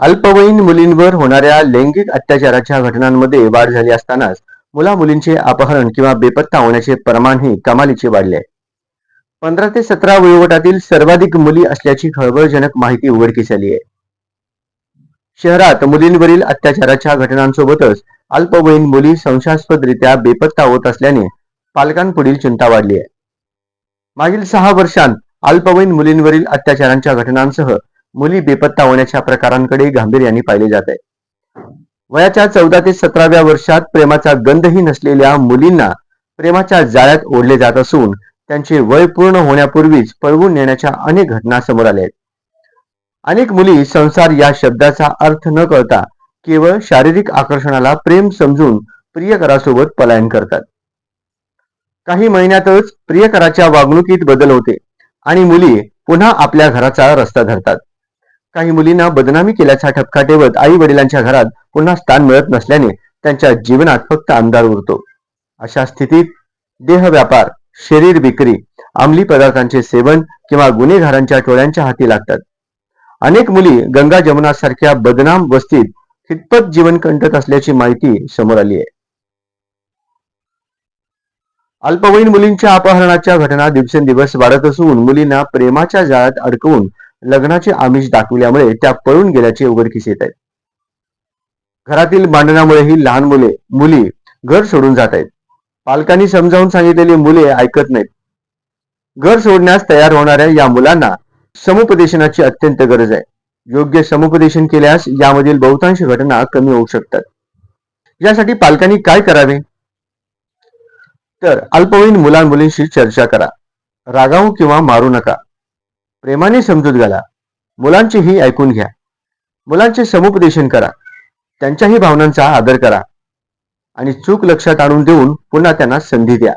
अल्पवयीन मुलींवर होणाऱ्या लैंगिक अत्याचाराच्या घटनांमध्ये वाढ झाली असतानाच मुला मुलींचे अपहरण किंवा बेपत्ता होण्याचे प्रमाणही कमालीचे वाढले आहे. पंधरा ते सतरा वयोगटातील सर्वाधिक मुली असल्याची खळबळजनक माहिती उघडकीस आली आहे. शहरात मुलींवरील अत्याचाराच्या घटनांसोबतच अल्पवयीन मुली संशयास्पदरित्या बेपत्ता होत असल्याने पालकांपुढील चिंता वाढली आहे. मागील सहा वर्षांत अल्पवयीन मुलींवरील अत्याचारांच्या घटनांसह मुली बेपत्ता होण्याच्या प्रकारांकडे गांभीर्याने पाहिले जात आहे वयाच्या चौदा ते सतराव्या वर्षात प्रेमाचा गंधही नसलेल्या मुलींना प्रेमाच्या जाळ्यात ओढले जात असून त्यांचे वय पूर्ण होण्यापूर्वीच पळवून नेण्याच्या अनेक घटना समोर आल्या आहेत. अनेक मुली संसार या शब्दाचा अर्थ न कळता केवळ शारीरिक आकर्षणाला प्रेम समजून प्रियकरासोबत पलायन करतात. काही महिन्यातच प्रियकराच्या वागणुकीत बदल होते आणि मुली पुन्हा आपल्या घराचा रस्ता धरतात. काही मुलींना बदनामी केल्याचा ठपका ठेवत आई वडिलांच्या घरात पुन्हा स्थान मिळत नसल्याने त्यांच्या जीवनात फक्त अंधार उरतो. अशा स्थितीत देह व्यापार शरीर विक्री अंमली पदार्थांचे सेवन किंवा गुन्हेगारांच्या टोळ्यांच्या हाती लागतात. अनेक मुली गंगा जमुना सारख्या बदनाम वस्तीत कितपत जीवन कंटत असल्याची माहिती समोर आली आहे. अल्पवयीन मुलींच्या अपहरणाच्या घटना दिवसेंदिवस वाढत असून मुलींना प्रेमाच्या जाळ्यात अडकवून लग्नाचे आमिष दाखविल्यामुळे त्या पळून गेल्याचे उघडकीस येत आहे घरातील भांडणामुळेही लहान मुले मुली घर सोडून जात आहेत. पालकांनी समजावून सांगितलेली मुले ऐकत नाहीत. घर सोडण्यास तयार होणाऱ्या या मुलांना समुपदेशनाची अत्यंत गरज आहे. योग्य समुपदेशन केल्यास यामधील बहुतांश घटना कमी होऊ शकतात. यासाठी पालकांनी काय करावे? तर अल्पवयीन मुलां मुलींशी चर्चा करा. रागावू किंवा मारू नका. प्रेमाने समजूत घाला. मुलांचीही ऐकून घ्या. मुलांचे समुपदेशन करा. त्यांच्याही भावनांचा आदर करा. आणि चूक लक्षात आणून देऊन पुन्हा त्यांना संधी द्या.